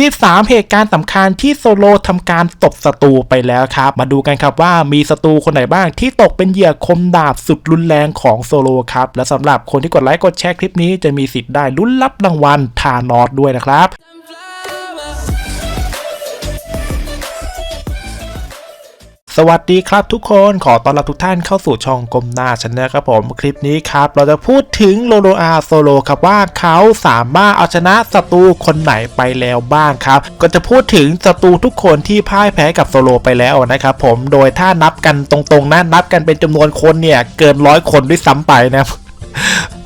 23 เหตุการณ์สำคัญที่โซโลทำการตบศัตรูไปแล้วครับ มาดูกันครับว่ามีศัตรูคนไหนบ้างที่ตกเป็นเหยื่อคมดาบสุดรุนแรงของโซโลครับ และสำหรับคนที่กดไลค์กดแชร์คลิปนี้จะมีสิทธิ์ได้ลุ้นรับรางวัลทานอสด้วยนะครับ สวัสดีครับทุกคนขอต้อนรับทุกท่านเข้าสู่ช่องกลมหน้าชนะครับผมคลิปนี้ครับ เราจะพูดถึงโลโลอาโซโลครับว่าเขาสามารถเอาชนะศัตรูคนไหนไปแล้วบ้างครับ ก็จะพูดถึงศัตรูทุกคนที่พ่ายแพ้กับโซโลไปแล้วนะครับผมโดยถ้านับกันตรงๆนะนับกันเป็นจำนวนคนเนี่ยเกินร้อยคนด้วยซ้ำไปนะครับ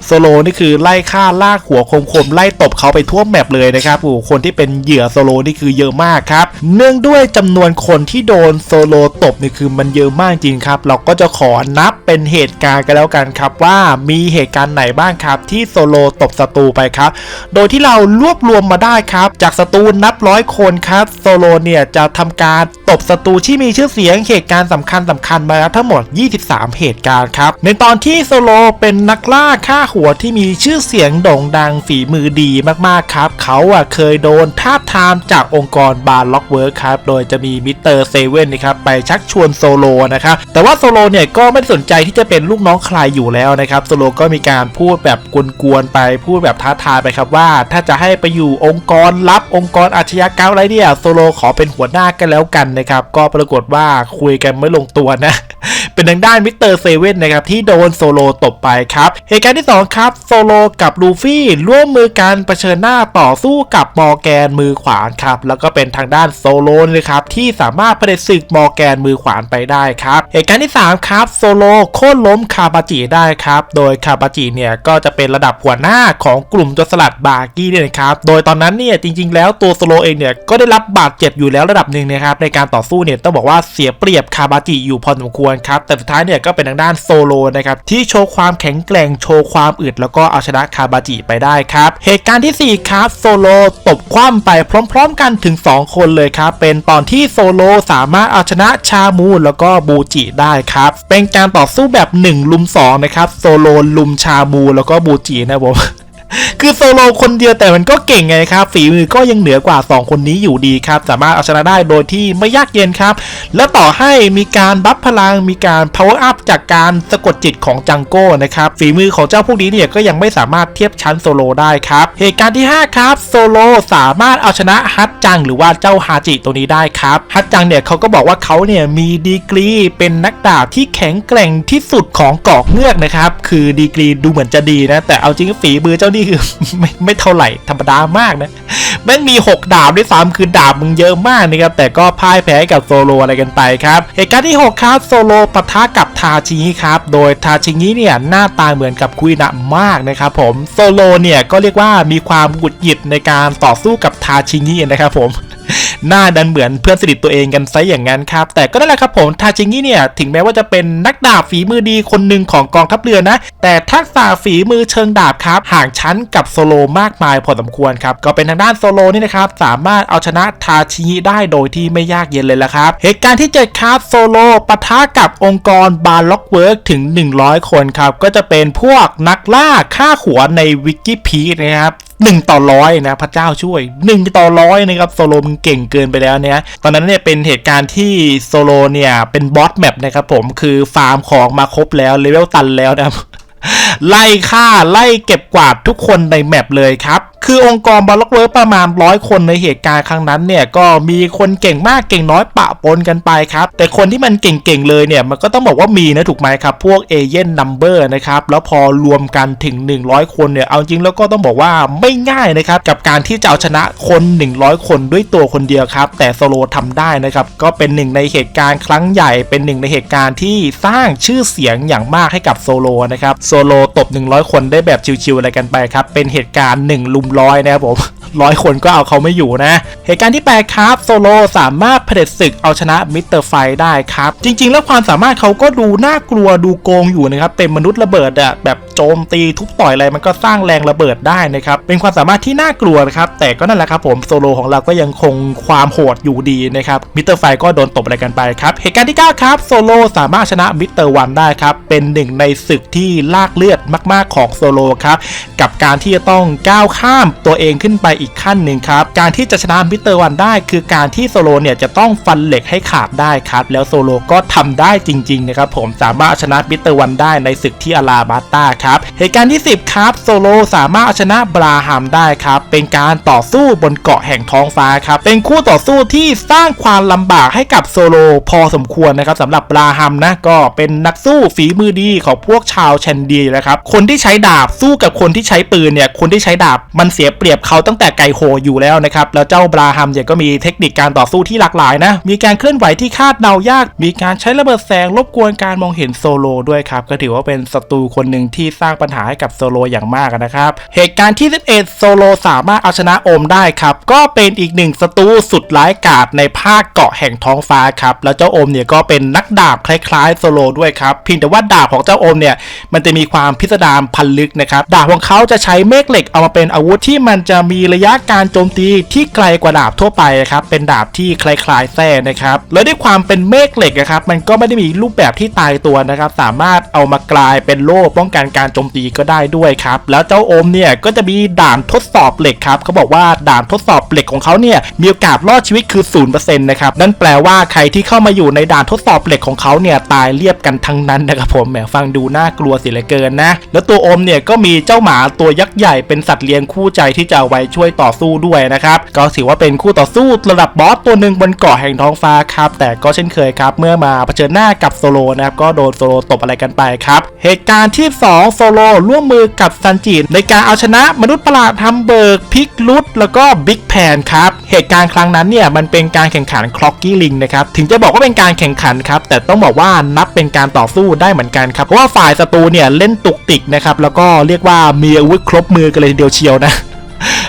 โซโลนี่คือไล่ฆ่าลากหัวคมๆไล่ตบเขาไปทั่วแมปเลยนะครับโอ้คนที่เป็นเหยื่อโซโลนี่คือเยอะมากครับ เนื่องด้วยจำนวนคนที่โดนโซโลตบนี่คือมันเยอะมากจริงครับ เราก็จะขอนับเป็นเหตุการณ์กันแล้วกันครับว่ามีเหตุการณ์ไหนบ้างครับที่โซโลตบศัตรูไปครับ โดยที่เรารวบรวมมาได้ครับ จากศัตรูนับร้อยคนครับโซโลเนี่ยจะทำการตบศัตรูที่มีชื่อเสียงเหตุการณ์สำคัญสำคัญมาแล้วทั้งหมด 23 เหตุการณ์ครับในตอนที่โซโลเป็นนักล่าฆ่าหัวที่มีชื่อเสียงโด่งดังฝีมือดีมากๆครับ เขาอะเคยโดนทาบทามจากองค์กรบาร์ล็อกเวิร์คครับ โดยจะมีมิสเตอร์เซเว่นนะครับไปชักชวนโซโลนะครับ แต่ว่าโซโลเนี่ยก็ไม่ได้สนใจที่จะเป็นลูกน้องใครอยู่แล้วนะครับ โซโลก็มีการพูดแบบกวนๆไปพูดแบบท้าทายไปครับว่า ถ้าจะให้ไปอยู่องค์กรลับองค์กรอาชญากรรมอะไรเนี่ยโซโลขอเป็นหัวหน้ากันแล้วกันนะครับ ก็ปรากฏว่าคุยกันไม่ลงตัวนะ เป็นทางด้านมิสเตอร์เซเว่นนะครับที่โดนโซโลตบไปครับ เหตุการณ์ที่ 2 ครับ โซโลกับลูฟี่ร่วมมือกันเผชิญหน้าต่อสู้กับมอร์แกนมือขวานครับ แล้วก็เป็นทางด้านโซโลนะครับที่สามารถเผด็จศึกมอร์แกนมือขวานไปได้ครับ เหตุการณ์ที่ 3 ครับ โซโลโค่นล้มคาบาจิได้ครับ โดยคาบาจิเนี่ยก็จะเป็นระดับหัวหน้าของกลุ่มจรสลัดบาร์กี้เนี่ยนะครับ โดยตอนนั้นเนี่ยจริง ๆ แล้วตัวโซโลเองเนี่ยก็ได้รับบาดเจ็บอยู่แล้วระดับหนึ่งนะครับในการต่อสู้เนี่ยต้องบอกว่าเสียเปรียบคาบาจิอยู่พอสมควรครับแต่สุดท้ายเนี่ยก็เป็นทางด้านโซโลนะครับที่โชว์ความแข็งแกร่งโชว์ความอึดแล้วก็เอาชนะคาบาจิไปได้ครับ เหตุการณ์ทีสี่4 ครับโซโลตบคว่ำไปพร้อม ๆ กันถึง 2 คนเลยครับ เป็นตอนที่โซโลสามารถเอาชนะชามูแล้วก็บูจิได้ครับ เป็นการต่อสู้แบบ1ลุม2นะครับโซโลลุมชามูแล้วก็บูจินะผม คือโซโลคนเดียวแต่มันก็เก่งไงครับฝีมือก็ยังเหนือกว่า 2 คนนี้อยู่ดีครับ สามารถเอาชนะได้โดยที่ไม่ยากเย็นครับ และต่อให้มีการบัฟพลังมีการ power up จากการสะกดจิตของจังโก้นะครับฝีมือของเจ้าพวกนี้เนี่ยก็ยังไม่สามารถเทียบชั้นโซโลได้ครับเหตุการณ์ที่ 5 ครับโซโลสามารถเอาชนะฮัตจังหรือว่าเจ้าฮาจิตัวนี้ได้ครับฮัตจังเนี่ยเขาก็บอกว่าเขาเนี่ยมีดีกรีเป็นนักดาบที่แข็งแกร่งที่สุดของเกาะเงือกนะครับคือดีกรีดูเหมือนจะดีนะแต่เอาจริงฝีมือเจ้านี่คือไม่ไม่เท่าไหร่ธรรมดามากนะแม่งมี 6 ดาบด้วยซ้ำคือดาบมึงเยอะมากนะครับ แต่ก็พ่ายแพ้กับโซโลอะไรกันไปครับ เหตุการณ์ที่ 6 ครับ โซโลปะทะกับทาชิงิครับ โดยทาชิงิเนี่ย หน้าตาเหมือนกับคุยนะมากนะครับผม โซโลเนี่ย ก็เรียกว่ามีความหงุดหงิดในการต่อสู้กับทาชิงินะครับผมหน้าดันเหมือนเพื่อนสนิทตัวเองกันซะอย่างนั้นครับ แต่ก็นั่นแหละครับผมทาชิงิเนี่ยถึงแม้ว่าจะเป็นนักดาบฝีมือดีคนหนึ่งของกองทัพเรือนะ แต่ทักษะฝีมือเชิงดาบครับ ห่างชั้นกับโซโลมากมายพอสมควรครับ ก็เป็นทางด้านโซโลนี่นะครับสามารถเอาชนะทาชิงิได้โดยที่ไม่ยากเย็นเลยละครับ เหตุการณ์ที่เจ็ดครับโซโลปะทะกับองค์กรบาร์ล็อกเวิร์กถึง 100 คนครับ ก็จะเป็นพวกนักล่าฆ่าหัวในวิกิพีนะครับหนึ่งต่อร้อยนะพระเจ้าช่วยหนึ่งต่อร้อยนะครับโซโลมันเก่งเกินไปแล้วเนี่ยตอนนั้นเนี่ยเป็นเหตุการณ์ที่โซโลเนี่ยเป็นบอสแมปนะครับผมคือฟาร์มของมาครบแล้วเลเวลตันแล้วนะครับไล่ฆ่าไล่เก็บกวาดทุกคนในแมปเลยครับ คือองค์กรบล็อกเวิร์ประมาณร้อยคนในเหตุการณ์ครั้งนั้นเนี่ยก็มีคนเก่งมากเก่งน้อยปะปนกันไปครับแต่คนที่มันเก่งๆเลยเนี่ยมันก็ต้องบอกว่ามีนะถูกไหมครับ พวกเอเย่นนัมเบอร์นะครับแล้วพอรวมกันถึง 100 คนเนี่ยเอาจริงแล้วก็ต้องบอกว่าไม่ง่ายนะครับกับการที่จะเอาชนะคน 100 คนด้วยตัวคนเดียวครับ แต่โซโลทำได้นะครับก็เป็นหนึ่งในเหตุการณ์ครั้งใหญ่เป็นหนึ่งในเหตุการณ์ที่สร้างชื่อเสียงอย่างมากให้กับโซโลนะครับโซโลตบ 100 คนได้แบบชิวๆอะไรกันไปครับเป็นเหตุการณ์1ลุมร้อยนะครับผมร้อยคนก็เอาเขาไม่อยู่นะ เหตุการณ์ที่ 8 ครับ โซโลสามารถเผด็จศึกเอาชนะมิสเตอร์ไฟได้ครับ จริง ๆ แล้วความสามารถเขาก็ดูน่ากลัวดูโกงอยู่นะครับ เป็นมนุษย์ระเบิดอะแบบ โจมตีทุบต่อยอะไรมันก็สร้างแรงระเบิดได้นะครับเป็นความสามารถที่น่ากลัวนะครับแต่ก็นั่นแหละครับผมโซโลของเราก็ยังคงความโหดอยู่ดีนะครับมิสเตอร์ไฟก็โดนตบอะไรกันไปครับเหตุการณ์ที่9ครับโซโลสามารถชนะมิสเตอร์วันได้ครับเป็นหนึ่งในศึกที่ลากเลือดมาก ๆของโซโลครับกับการที่จะต้องก้าวข้ามตัวเองขึ้นไปอีกขั้นหนึ่งครับการที่จะชนะมิสเตอร์วันได้ คือการที่โซโลเนี่ยจะต้องฟันเหล็กให้ขาดได้ครับแล้วโซโลก็ทำได้จริงๆนะครับผมสามารถชนะมิสเตอร์วันได้ในศึกที่อาราบัตตาครับเหตุการณ์ที่ 10 ครับโซโลสามารถเอาชนะบราฮัมได้ครับ เป็นการต่อสู้บนเกาะแห่งท้องฟ้าครับเป็นคู่ต่อสู้ที่สร้างความลำบากให้กับโซโลพอสมควรนะครับสำหรับบราฮัมนะก็เป็นนักสู้ฝีมือดีของพวกชาวแชนเดียนะครับคนที่ใช้ดาบสู้กับคนที่ใช้ปืนเนี่ยคนที่ใช้ดาบมันเสียเปรียบเขาตั้งแต่ไกลโหอยู่แล้วนะครับแล้วเจ้าบราฮัมเนี่ยก็มีเทคนิคการต่อสู้ที่หลากหลายนะมีการเคลื่อนไหวที่คาดเดายาก มีการใช้ระเบิดแสงรบกวนการมองเห็นโซโลด้วยครับก็ถือว่าเป็นศัตรูคนหนึ่งที่สร้างปัญหาให้กับโซโลอย่างมากนะครับ เหตุการณ์ที่ 11 โซโลสามารถเอาชนะโอมได้ครับ ก็เป็นอีกหนึ่งศัตรูสุดร้ายกาจในภาคเกาะแห่งท้องฟ้าครับ แล้วเจ้าโอมเนี่ยก็เป็นนักดาบคล้ายๆโซโลด้วยครับเพียงแต่ว่าดาบของเจ้าโอมเนี่ยมันจะมีความพิสดารพันลึกนะครับดาบของเขาจะใช้เมฆเหล็กเอามาเป็นอาวุธที่มันจะมีระยะการโจมตีที่ไกลกว่าดาบทั่วไปครับเป็นดาบที่คล้ายๆแส้นะครับแล้วด้วยความเป็นเมฆเหล็กนะครับมันก็ไม่ได้มีรูปแบบที่ตายตัวนะครับสามารถเอามากลายเป็นโล่ป้องกันการโจมตีก็ได้ด้วยครับแล้วเจ้าโอมเนี่ยก็จะมีด่านทดสอบเหล็กครับเขาบอกว่าด่านทดสอบเหล็กของเขาเนี่ยมีโอกาสรอดชีวิตคือ0%นะครับนั่นแปลว่าใครที่เข้ามาอยู่ในด่านทดสอบเหล็กของเขาเนี่ยตายเรียบกันทั้งนั้นนะครับผมแหมฟังดูน่ากลัวเสียเหลือเกินนะ แล้วตัวโอมเนี่ยก็มีเจ้าหมาตัวยักษ์ใหญ่เป็นสัตว์เลี้ยงคู่ใจที่จะไว้ช่วยต่อสู้ด้วยนะครับก็ถือว่าเป็นคู่ต่อสู้ระดับบอสตัวหนึ่งบนเกาะแห่งท้องฟ้าครับแต่ก็เช่นเคยครับเมื่อมาเผชิญหน้ากับโซโลนะครับก็โดนโซโลตบอะไรกันไปครับเหตุการณ์ที่ 2โซโลร่วมมือกับซันจิในการเอาชนะมนุษย์ประหลาดทัมเบิร์กพิกลุดแล้วก็บิ๊กแพนครับ เหตุการณ์ครั้งนั้นเนี่ยมันเป็นการแข่งขันคล็อกกี้ลิงนะครับ ถึงจะบอกว่าเป็นการแข่งขันครับ แต่ต้องบอกว่านับเป็นการต่อสู้ได้เหมือนกันครับ เพราะว่าฝ่ายศัตรูเนี่ยเล่นตุกติกนะครับ แล้วก็เรียกว่ามีอาวุธครบมือกันเลยเดียวเชียวนะ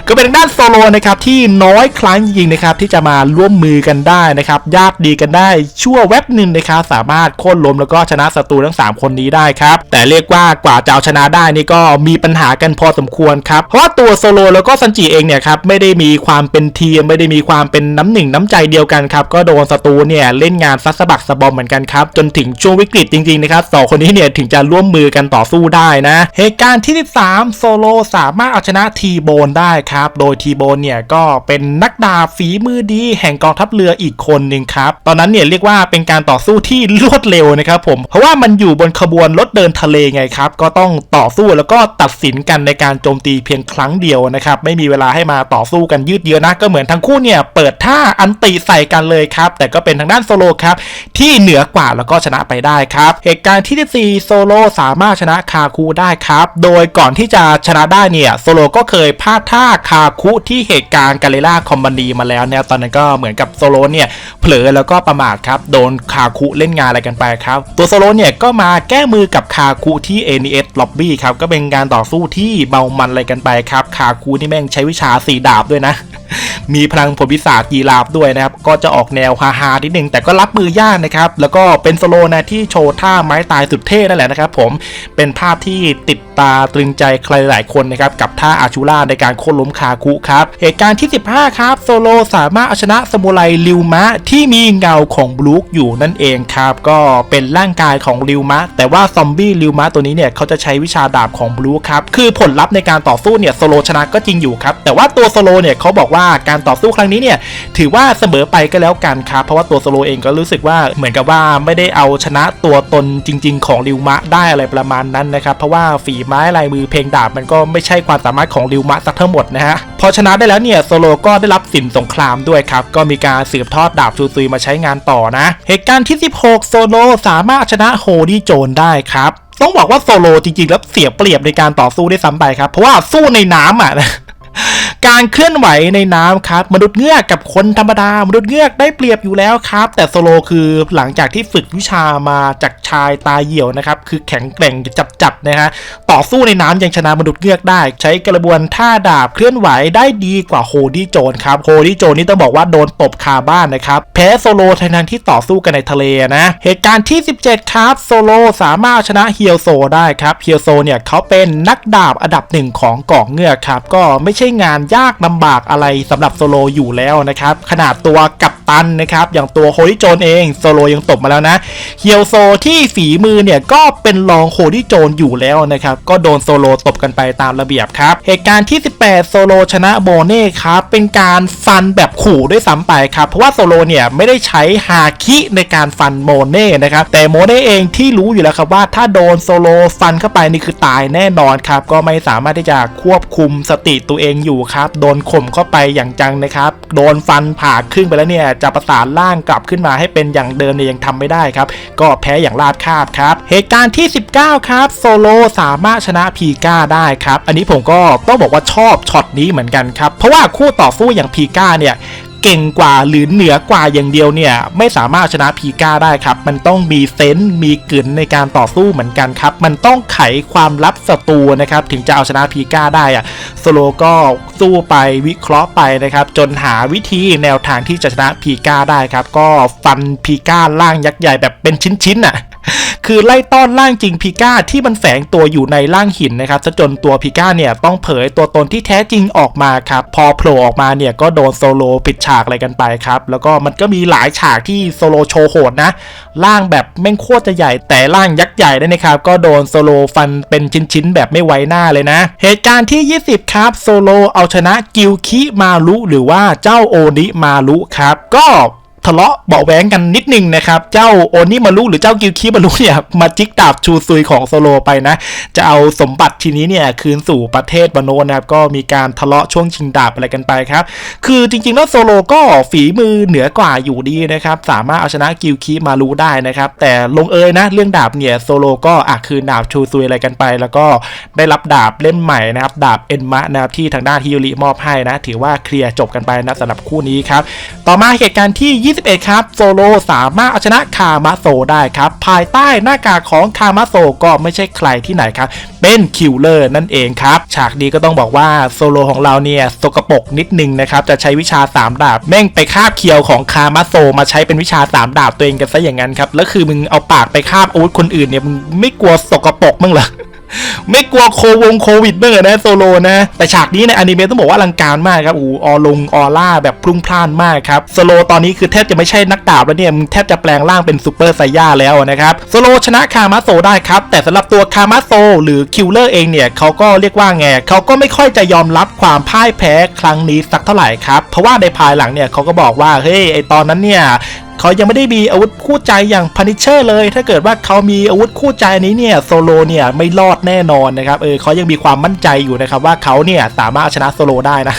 ก็เป็นด้านโซโลนะครับที่น้อยครั้งจริงๆนะครับที่จะมาร่วมมือกันได้นะครับญาติดีกันได้ชั่วแวบหนึ่งนะครับสามารถโค่นล้มแล้วก็ชนะศัตรูทั้ง 3 คนนี้ได้ครับแต่เรียกว่ากว่าจะเอาชนะได้นี่ก็มีปัญหากันพอสมควรครับเพราะว่าตัวโซโลแล้วก็ซันจิเองเนี่ยครับไม่ได้มีความเป็นทีมไม่ได้มีความเป็นน้ำหนึ่งน้ำใจเดียวกันครับก็โดนศัตรูเนี่ยเล่นงานซัดสะบักสะบอมเหมือนกันครับจนถึงช่วงวิกฤตจริงๆนะครับสองคนนี้เนี่ยถึงจะร่วมมือกันต่อสู้ได้นะเหตุการณ์ที่ 13 โซโลสามารถเอาชนะทีโบนได้ครับ โดยทีโบนเนี่ยก็เป็นนักดาบฝีมือดีแห่งกองทัพเรืออีกคนหนึ่งครับ ตอนนั้นเนี่ยเรียกว่าเป็นการต่อสู้ที่รวดเร็วนะครับผม เพราะว่ามันอยู่บนขบวนรถเดินทะเลไงครับ ก็ต้องต่อสู้แล้วก็ตัดสินกันในการโจมตีเพียงครั้งเดียวนะครับ ไม่มีเวลาให้มาต่อสู้กันยืดเยื้อนะ ก็เหมือนทั้งคู่เนี่ยเปิดท่าอันติใส่กันเลยครับ แต่ก็เป็นทางด้านโซโลครับที่เหนือกว่าแล้วก็ชนะไปได้ครับ เหตุการณ์ที่14โซโลสามารถชนะคาคูได้ครับ โดยก่อนที่จะชนะได้เนี่ยโซโลก็เคยพลาดท่าคาคุที่เหตุการณ์กาเลล่าคอมบานีมาแล้วเนี่ยตอนนั้นก็เหมือนกับโซโลเนี่ยเผลอแล้วก็ประมาทครับโดนคาคุเล่นงานอะไรกันไปครับตัวโซโลเนี่ยก็มาแก้มือกับคาคุที่ NES Lobby ครับก็เป็นการต่อสู้ที่เบามันอะไรกันไปครับคาคุนี่แม่งใช้วิชาสีดาบด้วยนะมีพลังผลพิศาจยีราฟด้วยนะครับ ก็จะออกแนวฮาฮาๆนิดนึงแต่ก็รับมือยากนะครับ แล้วก็เป็นโซโลนะที่โชว์ท่าไม้ตายสุดเท่นั่นแหละนะครับผมเป็นภาพที่ติดตาตรึงใจใครหลายคนนะครับ กับท่าอาชูล่าในการโค่นล้มคาคุครับ เหตุการณ์ที่ 15 ครับ โซโลสามารถเอาชนะสมุไรริวมะที่มีเงาของบลูคอยู่นั่นเองครับ ก็เป็นร่างกายของริวมะ แต่ว่าซอมบี้ริวมะตัวนี้เนี่ยเขาจะใช้วิชาดาบของบลูคครับ คือผลลัพธ์ในการต่อสู้เนี่ยโซโลชนะก็จริงอยู่ครับ แต่ว่าตัวโซโลเนี่ยเขาบอกว่าการต่อสู้ครั้งนี้เนี่ยถือว่าเสมอไปก็แล้วกันครับ เพราะว่าตัวโซโลเองก็รู้สึกว่าเหมือนกับว่าไม่ได้เอาชนะตัวตนจริง ๆ ของริวมะได้อะไรประมาณนั้นนะครับ เพราะว่าฝีไม้ลายมือเพลงดาบมันก็ไม่ใช่ความสามารถของริวมะสักทั้งหมดนะฮะพอชนะได้แล้วเนี่ยโซโลก็ได้รับสินสงครามด้วยครับ ก็มีการสืบทอดดาบซูซุยมาใช้งานต่อนะ เหตุการณ์ที่ 16 โซโลสามารถชนะโฮดี้โจนได้ครับ ต้องบอกว่าโซโลจริงๆ แล้วเสียเปรียบในการต่อสู้ได้ซ้ำไปครับ เพราะว่าสู้ในน้ำอะนะการเคลื่อนไหวในน้ำครับ มนุษย์เงือกกับคนธรรมดามนุษย์เงือกได้เปรียบอยู่แล้วครับ แต่โซโลคือหลังจากที่ฝึกวิชามาจากชายตาเหี่ยวนะครับ คือแข็งแกร่งจับๆนะฮะต่อสู้ในน้ำยังชนะมนุษย์เงือกได้ ใช้กระบวนท่าดาบเคลื่อนไหวได้ดีกว่าโฮดี้โจนครับโฮดี้โจนนี่ต้องบอกว่าโดนตบคาบ้านนะครับแพ้โซโลทั้งที่ต่อสู้กันในทะเลนะ เหตุการณ์ที่ 17 ครับโซโลสามารถชนะเฮียวโซได้ครับเฮียวโซเนี่ยเขาเป็นนักดาบอันดับหนึ่งของเกาะเงือกครับก็ไม่ใช่งานยากลำบากอะไรสำหรับโซโลอยู่แล้วนะครับขนาดตัวกัปตันนะครับอย่างตัวโฮดิโจนเองโซโลยังตบมาแล้วนะเฮียวโซที่ฝีมือเนี่ยก็เป็นรองโฮดิโจนอยู่แล้วนะครับก็โดนโซโลตบกันไปตามระเบียบครับ เหตุการณ์ที่ 18 โซโลชนะโบเน่ครับ เป็นการฟันแบบขู่ด้วยซ้ำไปครับ เพราะว่าโซโลเนี่ยไม่ได้ใช้ฮาคิในการฟันโมเน่นะครับ แต่โมเน่เองที่รู้อยู่แล้วครับว่าถ้าโดนโซโลฟันเข้าไปนี่คือตายแน่นอนครับ ก็ไม่สามารถที่จะควบคุมสติตัวเองอยู่ครับ โดนข่มเข้าไปอย่างจังนะครับ โดนฟันผ่าครึ่งไปแล้วเนี่ยจะประสานร่างกลับขึ้นมาให้เป็นอย่างเดิมเนี่ยยังทำไม่ได้ครับ ก็แพ้อย่างราบคาบครับ เหตุการณ์ที่ 19 ครับ โซโลสามารถชนะพีก้าได้ครับ อันนี้ผมก็ต้องบอกว่าชอบช็อตนี้เหมือนกันครับ เพราะว่าคู่ต่อสู้อย่างพีก้าเนี่ยเก่งกว่าหรือเหนือกว่าอย่างเดียวเนี่ย ไม่สามารถชนะพีก้าได้ครับ มันต้องมีเซนส์มีกลืนในการต่อสู้เหมือนกันครับ มันต้องไขความลับศัตรูนะครับ ถึงจะเอาชนะพีก้าได้อะโซโลก็สู้ไปวิเคราะห์ไปนะครับ จนหาวิธีแนวทางที่จะชนะพีก้าได้ครับ ก็ฟันพีก้าล่างยักษ์ใหญ่แบบเป็นชิ้นๆน่ะ คือไล่ต้อนร่างจริงพิก้าที่มันแฝงตัวอยู่ในร่างหินนะครับจนตัวพิก้าเนี่ยต้องเผยตัวตนที่แท้จริงออกมาครับ พอโผล่ออกมาเนี่ยก็โดนโซโลปิดฉากอะไรกันไปครับ แล้วก็มันก็มีหลายฉากที่โซโลโชว์โหดนะร่างแบบแม่งโคตรจะใหญ่แต่ร่างยักษ์ใหญ่ได้นะครับ ก็โดนโซโลฟันเป็นชิ้นๆ แบบไม่ไว้หน้าเลยนะ เหตุการณ์ที่ 20 ครับโซโลเอาชนะกิลคิมารุหรือว่าเจ้าโอนิมารุครับ ก็ ทะเลาะเบาะแว้งกันนิดนึงนะครับ เจ้าโอนิมารุหรือเจ้ากิลคิมารุเนี่ยมาจิกดาบชูซุยของโซโลไปนะ จะเอาสมบัติทีนี้เนี่ยคืนสู่ประเทศบานโนนะครับก็มีการทะเลาะช่วงชิงดาบอะไรกันไปครับ คือจริงๆแล้วโซโลก็ฝีมือเหนือกว่าอยู่ดีนะครับสามารถเอาชนะกิลคิมารุได้นะครับแต่ลงเอยนะเรื่องดาบเนี่ยโซโลก็อะคืนดาบชูซุยอะไรกันไป แล้วก็ได้รับดาบเล่มใหม่นะครับดาบเอ็นมะนะครับที่ทางด้านฮิโยริมอบให้นะ ถือว่าเคลียร์จบกันไปนะสำหรับคู่นี้ครับต่อมาเหตุการณ์ที่21 ครับ โซโลสามารถเอาชนะคามาโซได้ครับ ภายใต้หน้ากากของคามาโซก็ไม่ใช่ใครที่ไหนครับ เป็นคิวเลอร์นั่นเองครับ ฉากนี้ก็ต้องบอกว่าโซโลของเราเนี่ยสกปรกนิดนึงนะครับ จะใช้วิชา 3 ดาบ แม่งไปคาบเคียวของคามาโซมาใช้เป็นวิชา 3 ดาบตัวเองกันซะอย่างนั้นครับ แล้วคือมึงเอาปากไปคาบอาวุธคนอื่นเนี่ยมึงไม่กลัวสกปรกมั้งเหรอ ไม่กลัวโควงโควิดบ้างเหรอนะโซโลนะ แต่ฉากนี้ในอนิเมะต้องบอกว่าอลังการมากครับอ้ออลงออร่าแบบพรุ่งพล่านมากครับโซโลตอนนี้คือแทบจะไม่ใช่นักดาบแล้วเนี่ยแทบจะแปลงร่างเป็นซูเปอร์ไซย่าแล้วนะครับโซโลชนะคามาโซได้ครับ แต่สำหรับตัวคามาโซหรือคิลเลอร์เองเนี่ยเขาก็เรียกว่าไงเขาก็ไม่ค่อยจะยอมรับความพ่ายแพ้ครั้งนี้สักเท่าไหร่ครับเพราะว่าในภายหลังเนี่ยเขาก็บอกว่าเฮ้ยไอตอนนั้นเนี่ย เขายังไม่ได้มีอาวุธคู่ใจอย่างพานิเชอร์เลย ถ้าเกิดว่าเขามีอาวุธคู่ใจนี้เนี่ยโซโลเนี่ยไม่รอดแน่นอนนะครับเออเขายังมีความมั่นใจอยู่นะครับว่าเขาเนี่ยสามารถชนะโซโลได้นะ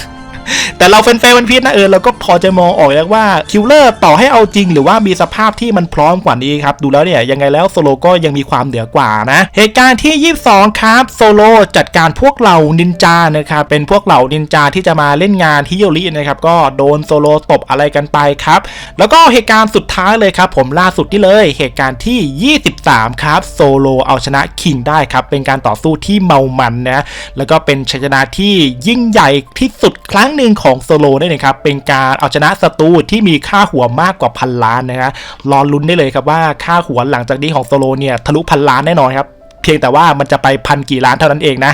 แต่เราแฟนๆวันพีชนะเออเราก็พอจะมองออกแล้วว่าคิลเลอร์ต่อให้เอาจริง หรือว่ามีสภาพที่มันพร้อมกว่านี้ครับดูแล้วเนี่ยยังไงแล้วโซโลก็ยังมีความเหนือกว่านะ เหตุการณ์ที่ 22 ครับโซโลจัดการพวกเหล่านินจานะครับเป็นพวกเหล่านินจาที่จะมาเล่นงานฮิโยรินะครับก็โดนโซโลตบอะไรกันไปครับแล้วก็เหตุการณ์สุดท้ายเลยครับผมล่าสุดที่เลยเหตุการณ์ที่ 23 ครับโซโลเอาชนะคิงได้ครับเป็นการต่อสู้ที่เมามันนะแล้วก็เป็นชัยชนะที่ยิ่งใหญ่ที่สุดครั้งหนึ่งของโซโลได้เลยครับเป็นการเอาชนะศัตรูที่มีค่าหัวมากกว่าพันล้านนะฮะรอลุ้นได้เลยครับว่าค่าหัวหลังจากนี้ของโซโลเนี่ยทะลุพันล้านแน่นอนครับ พียงแต่ว่ามันจะไปพันกี่ล้านเท่านั้นเองนะ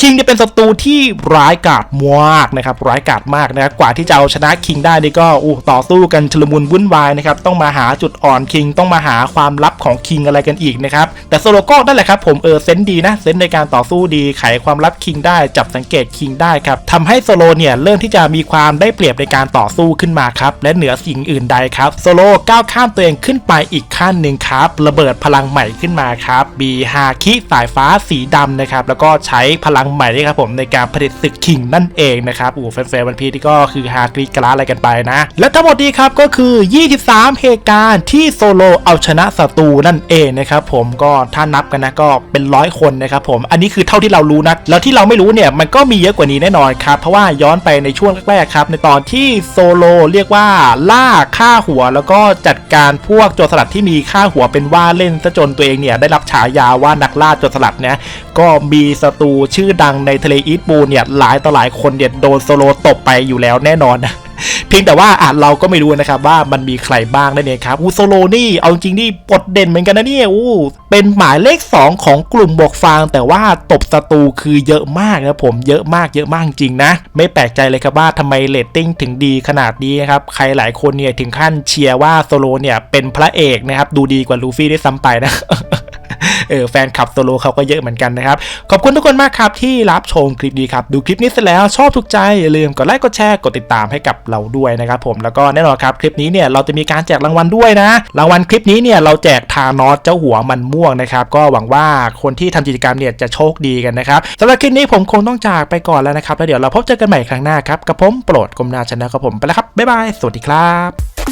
คิงจะเป็นศัตรูที่ร้ายกาจมากนะครับร้ายกาจมากนะครับกว่าที่จะเอาชนะคิงได้นี่ก็อู้ต่อสู้กันชลมุนวุ่นวายนะครับต้องมาหาจุดอ่อนคิง ต้องมาหาความลับของคิงอะไรกันอีกนะครับแต่โซโลโก้นั่นแหละครับผมเออเซนดีนะเซนในการต่อสู้ดีไขความลับคิงได้จับสังเกตคิงได้ครับทำให้โซโลเนี่ยเริ่มที่จะมีความได้เปรียบในการต่อสู้ขึ้นมาครับและเหนือสิ่งอื่นใดครับโซโลก้าวข้ามตัวเองขึ้นไปอีกขั้นหนึ่งครับระเบิดพลังใหม่ขึ้นมาครับบีฮาคิสายฟ้าสีดำนะครับ แล้วก็ใช้พลังใหม่ด้วยครับผมในการผลิตศึกคิงนั่นเองนะครับโอ้แฟนๆวันพีที่ก็คือฮากรีกราอะไรกันไปนะ และทั้งหมดนี้ครับก็คือ 23 เหตุการณ์ที่โซโลเอาชนะศัตรูนั่นเองนะครับผมก็ถ้านับกันนะก็เป็นร้อยคนนะครับผมอันนี้คือเท่าที่เรารู้นะแล้วที่เราไม่รู้เนี่ยมันก็มีเยอะกว่านี้แน่นอนครับเพราะว่าย้อนไปในช่วงแรกๆครับในตอนที่โซโลเรียกว่าล่าฆ่าหัว แล้วก็จัดการพวกโจรสลัดที่มีฆ่าหัวเป็นว่าเล่นซะจนตัวเองเนี่ยได้รับฉายาว่านักล่าจรสลัดนะก็มีศัตรูชื่อดังในทะเลอีสต์บูเนี่ยหลายต่อหลายคนเนี่ยโดนโซโลตบไปอยู่แล้วแน่นอนนะเพียงแต่ว่าอาจเราก็ไม่รู้นะครับว่ามันมีใครบ้างนั่นเองครับอูโซโลนี่เอาจริงนี่ปลดเด่นเหมือนกันนะเนี่ยอู้เป็นหมายเลข 2 ของกลุ่มบวกฟาง แต่ว่าตบศัตรูคือเยอะมากนะผมเยอะมากเยอะมากจริงนะ ไม่แปลกใจเลยครับว่าทำไมเรตติ้งถึงดีขนาดนี้นะครับ ใครหลายคนเนี่ยถึงขั้นเชียร์ว่าโซโลเนี่ยเป็นพระเอกนะครับ ดูดีกว่าลูฟี่ได้ซ้ำไปนะ เออแฟนคลับโซโลเขาก็เยอะเหมือนกันนะครับ ขอบคุณทุกคนมากครับที่รับชมคลิปนี้ครับ ดูคลิปนี้เสร็จแล้วชอบถูกใจ อย่าลืมกดไลค์กดแชร์กดติดตามให้กับเราด้วยนะครับผมแล้วก็แน่นอนครับ คลิปนี้เนี่ยเราจะมีการแจกรางวัลด้วยนะ รางวัลคลิปนี้เนี่ยเราแจกทานอสเจ้าหัวมันม่วงนะครับก็หวังว่าคนที่ทำกิจกรรมเนี่ยจะโชคดีกันนะครับสำหรับคลิปนี้ผมคงต้องจากไปก่อนแล้วนะครับแล้วเดี๋ยวเราพบเจอกันใหม่ครั้งหน้าครับกับผมโปรดกรมนาชนะครับผมไปแล้วครับบ๊ายบายสวัสดีครับ